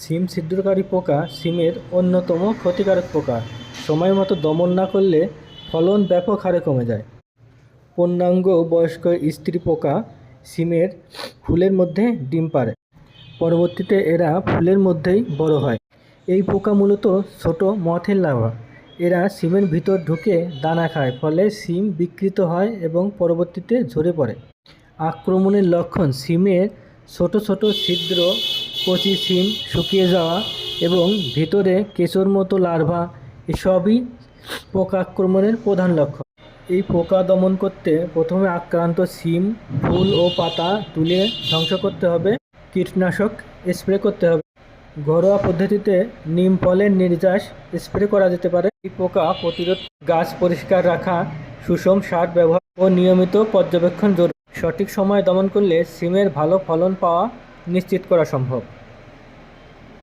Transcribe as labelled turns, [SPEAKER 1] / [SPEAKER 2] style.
[SPEAKER 1] সিম ছিদ্রকারী পোকা সিমের অন্যতম ক্ষতিকারক পোকা। সময় মতো দমন না করলে ফলন ব্যাপক হারে কমে যায়। পূর্ণাঙ্গ বয়স্ক স্ত্রী পোকা সিমের ফুলের মধ্যে ডিম পাড়ে। পরবর্তীতে এরা ফুলের মধ্যেই বড় হয়। এই পোকা মূলত ছোট মথের লার্ভা। এরা সিমের ভিতর ঢুকে দানা খায়, ফলে সিম বিকৃত হয় এবং পরবর্তীতে ঝরে পড়ে। আক্রমণের লক্ষণ সিমের ছোট ছোট ছিদ্র কচি সিম শুকিয়ে যাওয়া এবং ভিতরে কেঁচোর মতো লার্ভা এসবই পোকা আক্রমণের প্রধান লক্ষণ। এই পোকা দমন করতে প্রথমে আক্রান্ত সিম, ফুল ও পাতা তুলে ধ্বংস করতে হবে। কীটনাশক স্প্রে করতে হবে। ঘরোয়া পদ্ধতিতে নিম ফলের নির্যাস স্প্রে করা যেতে পারে। এই পোকা প্রতিরোধ গাছ পরিষ্কার রাখা, সুষম সার ব্যবহার ও নিয়মিত পর্যবেক্ষণ জরুরি। সঠিক সময়ে দমন করলে সিমের ভালো ফলন পাওয়া নিশ্চিত করা সম্ভব।